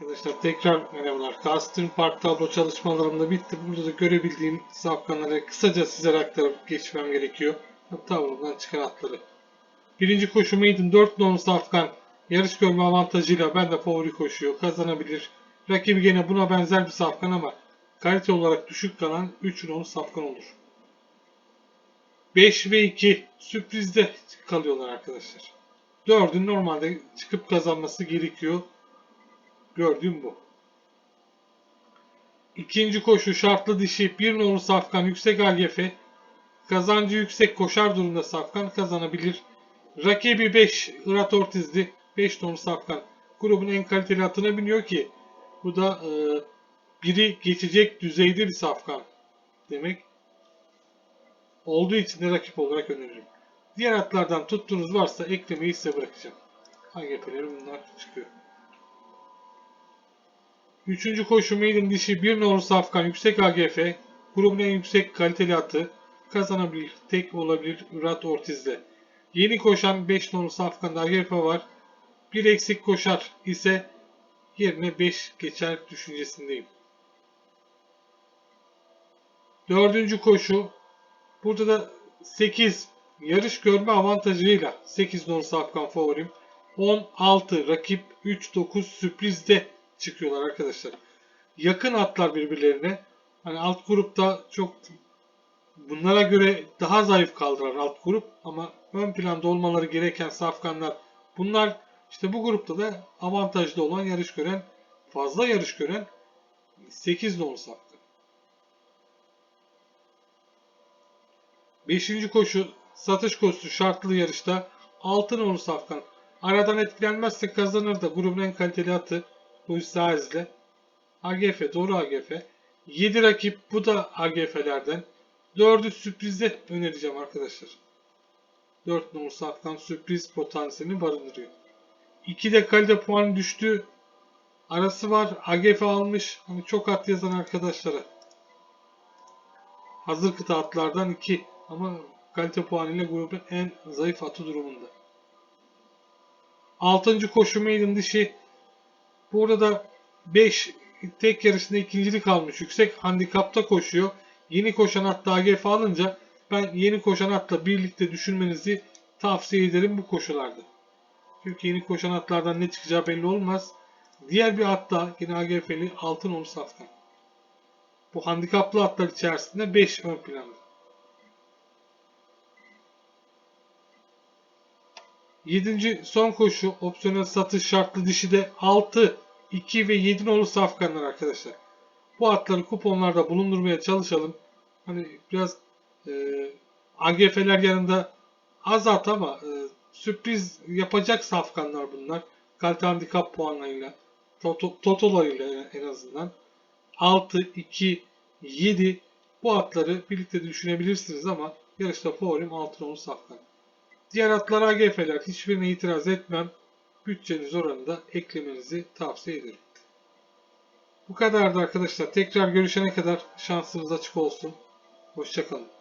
Arkadaşlar tekrar merhabalar. Custom Park tablo çalışmalarım da bitti. Burada da görebildiğim safkanları kısaca size aktarıp geçmem gerekiyor. Tablodan çıkan atları. Birinci koşu Maiden 4 non safkan. Yarış görme avantajıyla ben de favori koşuyor. Kazanabilir. Rakibi gene buna benzer bir safkan ama kalite olarak düşük kalan 3 non safkan olur. 5 ve 2 sürprizde kalıyorlar arkadaşlar. 4'ün normalde çıkıp kazanması gerekiyor. Gördüğüm bu. İkinci koşu şartlı dişi bir nolu safkan yüksek AGF. Kazancı yüksek koşar durumda safkan kazanabilir. Rakibi 5 Irat Ortiz'di. 5 nolu safkan. Grubun en kaliteli atına biniyor ki bu da e, biri geçecek düzeyde bir safkan demek. Olduğu için de rakip olarak öneririm. Diğer atlardan tuttuğunuz varsa eklemeyi size bırakacağım. AGF'leri bunlar çıkıyor. Üçüncü koşu maiden dişi bir nolu safkan yüksek AGF. Grubun en yüksek kaliteli atı. Kazanabilir. Tek olabilir Murat Ortiz'de. Yeni koşan 5 nolu safkanda AGF var. Bir eksik koşar ise yerine 5 geçer düşüncesindeyim. Dördüncü koşu. Burada da 8 yarış görme avantajıyla 8 nolu safkan favorim. 16 rakip 3-9 sürprizde çıkıyorlar arkadaşlar. Yakın atlar birbirlerine. Hani alt grupta çok bunlara göre daha zayıf kaldıran alt grup ama ön planda olmaları gereken safkanlar bunlar işte bu grupta da avantajlı olan yarış gören fazla yarış gören 8 nolu safkan. 5. koşu satış koşusu şartlı yarışta 6 nolu safkan. Aradan etkilenmezse kazanır da grubun en kaliteli atı Luis Saez'le. AGF doğru AGF. 7 rakip bu da AGF'lerden. 4'ü sürprizde önereceğim arkadaşlar. 4 numaralı safkan sürpriz potansiyelini barındırıyor. 2 de kalite puanı düştü. Arası var. AGF almış. Hani çok at yazan arkadaşlara. Hazır kıta atlardan 2. Ama kalite puanıyla grubun en zayıf atı durumunda. 6. koşu maiden dişi Burada da 5 tek yarışında ikincilik almış. Yüksek handikapta koşuyor. Yeni koşan atla AGF alınca ben yeni koşan atla birlikte düşünmenizi tavsiye ederim bu koşularda. Çünkü yeni koşan atlardan ne çıkacağı belli olmaz. Diğer bir atla yine AGF'li altın onu safkan. Bu handikaplı atlar içerisinde 5 ön planda. 7. son koşu opsiyonel satış şartlı dişi de 6, 2 ve 7 nolu safkanlar arkadaşlar. Bu atları kuponlarda bulundurmaya çalışalım. Hani biraz e, AGF'ler yanında az at ama e, sürpriz yapacak safkanlar bunlar. Kalite handikap puanlarıyla, toto, totolarıyla en azından. 6, 2, 7 bu atları birlikte düşünebilirsiniz ama yarışta favorim 6 nolu safkan. Diğer atlar AGF'ler hiçbirine itiraz etmem. Bütçeniz oranında eklemenizi tavsiye ederim. Bu kadardı arkadaşlar. Tekrar görüşene kadar şansınız açık olsun. Hoşçakalın.